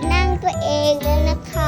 ที่นั่งตัวเองแล้วนะคะ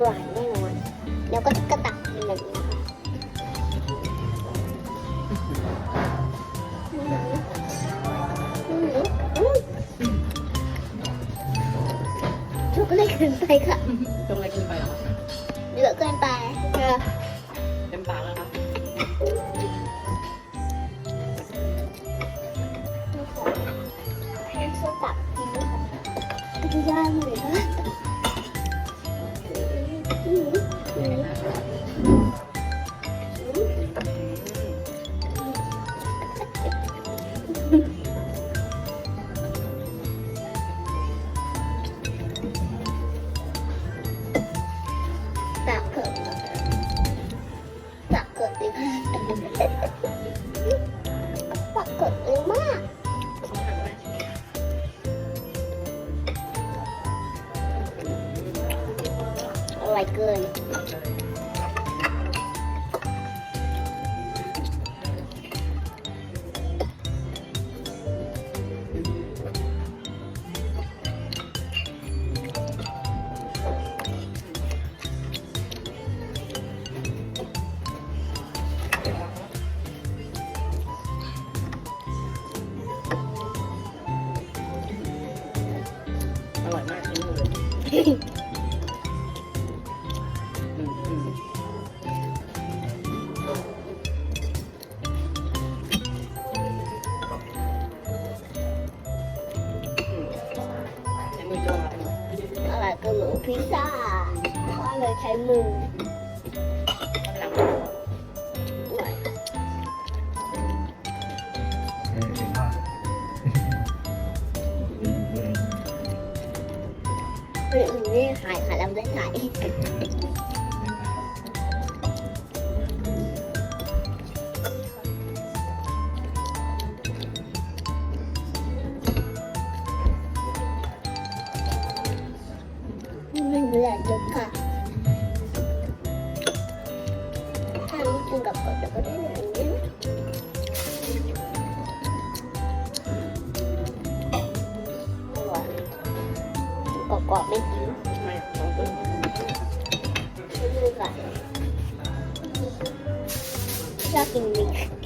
หวานแน่นอน เดี๋วก็ก็ตักเป็นแบบนี้ช็อกโกแลตเกินไปค่ะช็อกโกแลเกินไปเหรอเยอะเกินไปเออ ไม่ขายค่ะเราไม่ได้ขาย กอบไม่กินชอบกินวิก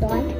Done.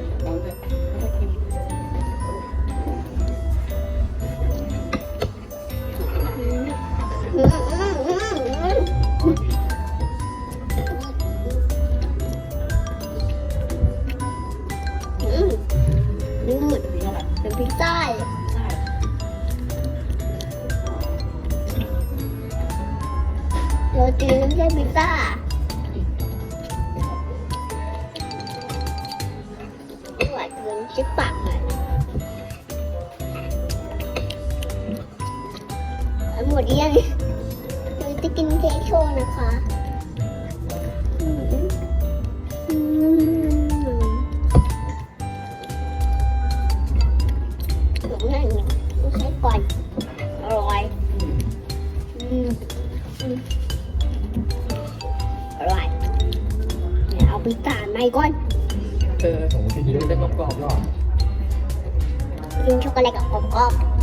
มดยังหนูจะกินเค้กโชว์นะคะพิการไม่ก้อนเออผมกินเยอะได้กรอบๆหรอกินช็อกโกแลตกับกรอบๆ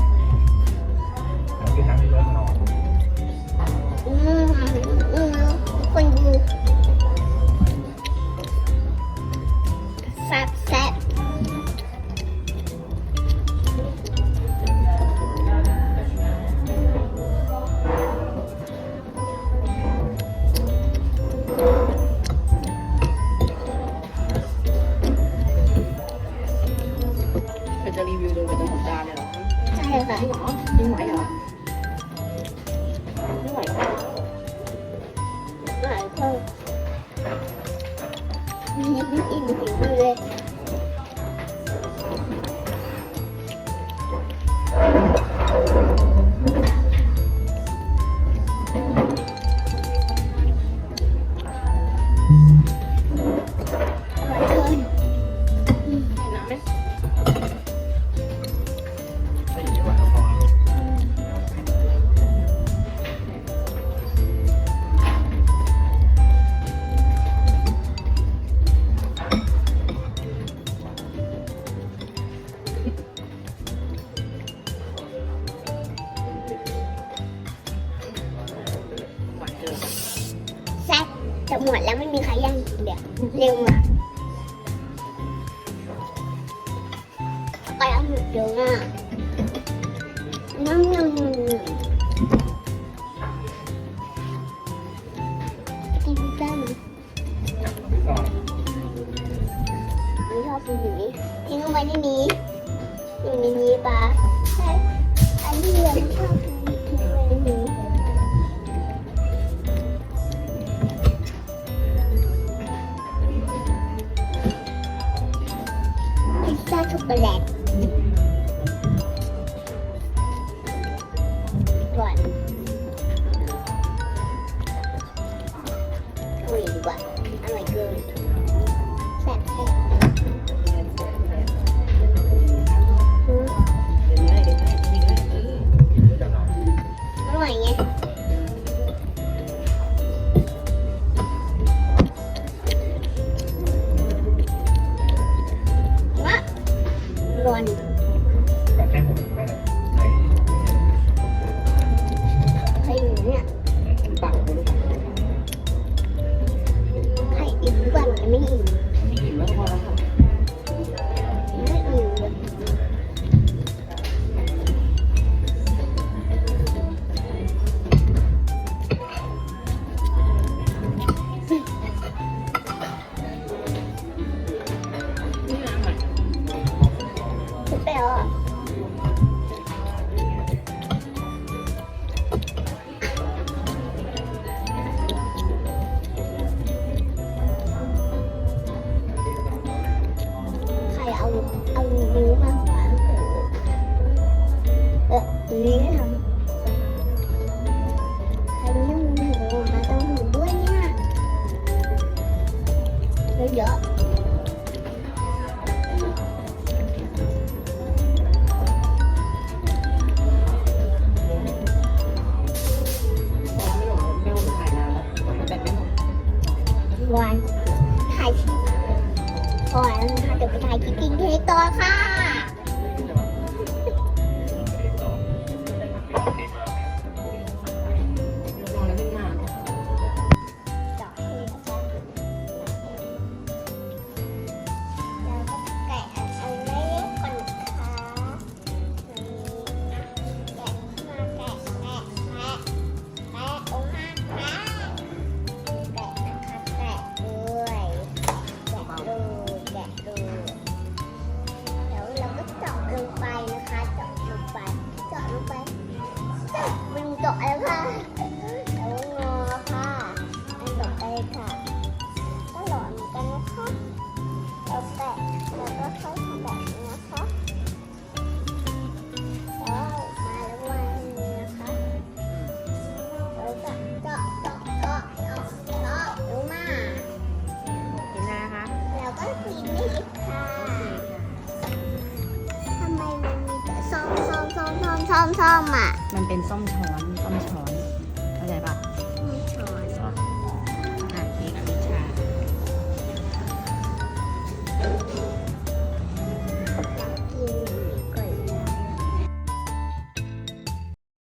จะหมดแล้วไม่มีใครย่างกินเดี๋ยวเร็วอะไปเอาหมดเดี๋ยวอะน้ำน้ำน้ำกินได้ไหมชอบกินอย่างนี้ทิ้งลงไที่นี้อยู่ในนี้ปะ cho chocolate. Rồi. Ui quá ăn mày cơm Amém. ăn miếng ăn quả miếng เราแตะแล้วก็ค่อยทำแบบนี้นะคะแล้วมาแล้วยนี้นะคะเราจะเจาะจาะจาะจาะเจามากินไนะคะแล้วก็กินได้ค่ะทำไมมันมีแต่ซ้อมซ้อมซ้อมซ้อมซ้อมอะ มันเป็นส้มช้อน